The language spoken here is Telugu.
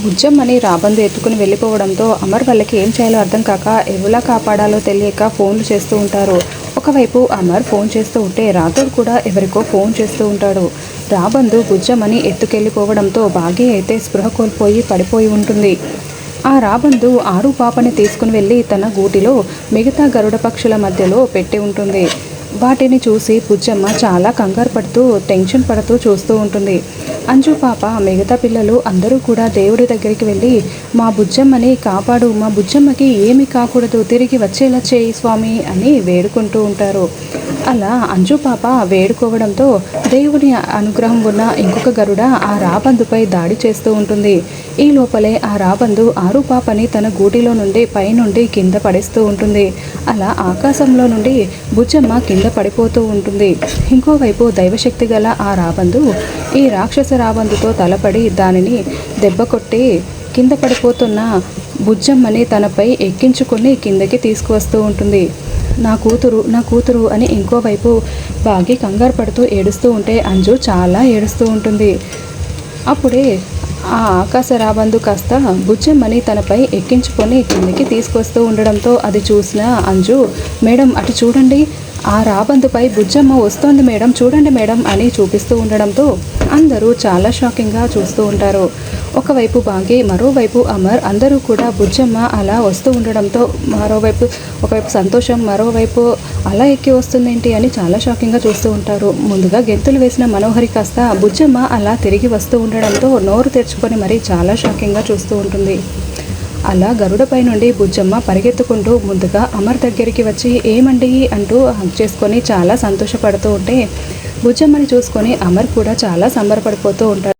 బుజ్జమ్మని రాబందు ఎత్తుకుని వెళ్ళిపోవడంతో అమర్ వాళ్ళకి ఏం చేయాలో అర్థం కాక ఎవలా కాపాడాలో తెలియక ఫోన్లు చేస్తూ ఉంటారు. ఒకవైపు అమర్ ఫోన్ చేస్తూ ఉంటే రాథోడ్ కూడా ఎవరికో ఫోన్ చేస్తూ ఉంటాడు. రాబందు బుజ్జమ్మని ఎత్తుకెళ్ళిపోవడంతో బాగి అయితే స్పృహ కోల్పోయి పడిపోయి ఉంటుంది. ఆ రాబందు ఆరు పాపని తీసుకుని వెళ్ళి తన గూటిలో మిగతా గరుడ పక్షుల మధ్యలో పెట్టి ఉంటుంది. వాటిని చూసి బుజ్జమ్మ చాలా కంగారు పడుతూ టెన్షన్ పడుతూ చూస్తూ ఉంటుంది. అంజు పాప మిగతా పిల్లలు అందరూ కూడా దేవుడి దగ్గరికి వెళ్ళి మా బుజ్జమ్మని కాపాడు మా బుజ్జమ్మకి ఏమి కాకూడదు తిరిగి వచ్చేలా చేయి స్వామి అని వేడుకుంటూ ఉంటారు. అలా అంజు పాప వేడుకోవడంతో దేవుని అనుగ్రహం ఉన్న ఇంకొక గరుడ ఆ రాబందుపై దాడి చేస్తూ ఉంటుంది. ఈ లోపలే ఆ రాబందు ఆరు పాపని తన గూటిలో నుండి పైనుండి కింద పడేస్తూ ఉంటుంది. అలా ఆకాశంలో నుండి బుజ్జమ్మ కింద పడిపోతూ ఉంటుంది. ఇంకోవైపు దైవశక్తి గల ఆ రాబందు ఈ రాక్షస రాబందుతో తలపడి దానిని దెబ్బ కొట్టి కింద పడిపోతున్న బుజ్జమ్మని తనపై ఎక్కించుకొని కిందకి తీసుకువస్తూ ఉంటుంది. నా కూతురు నా కూతురు అని ఇంకోవైపు బాగి కంగారు పడుతూ ఏడుస్తూ ఉంటే అంజు చాలా ఏడుస్తూ ఉంటుంది. అప్పుడే ఆ ఆకాశ రాబందు కాస్త బుజ్జమ్మని తనపై ఎక్కించుకొని కిందకి తీసుకొస్తూ ఉండడంతో అది చూసిన అంజు మేడం అటు చూడండి ఆ రాబందుపై బుజ్జమ్మ వస్తోంది మేడం చూడండి మేడం అని చూపిస్తూ ఉండడంతో అందరూ చాలా షాకింగ్గా చూస్తూ ఉంటారు. ఒకవైపు బాంగి మరోవైపు అమర్ అందరూ కూడా బుజ్జమ్మ అలా వస్తూ ఉండడంతో మరోవైపు ఒకవైపు సంతోషం మరోవైపు అలా ఎక్కి వస్తుందేంటి అని చాలా షాకింగ్గా చూస్తూ ఉంటారు. ముందుగా గెంతులు వేసిన మనోహరి కాస్త బుజ్జమ్మ అలా తిరిగి వస్తూ ఉండడంతో నోరు తెరుచుకొని మరీ చాలా షాకింగ్గా చూస్తూ ఉంటుంది. అలా గరుడపై నుండి బుజ్జమ్మ పరిగెత్తుకుంటూ ముందుగా అమర్ దగ్గరికి వచ్చి ఏమండి? అంటూ హక్ చేసుకొని చాలా సంతోషపడుతూ ఉంటే బుజ్జమ్మని చూసుకొని అమర్ కూడా చాలా సంబరపడిపోతూ ఉంటాడు.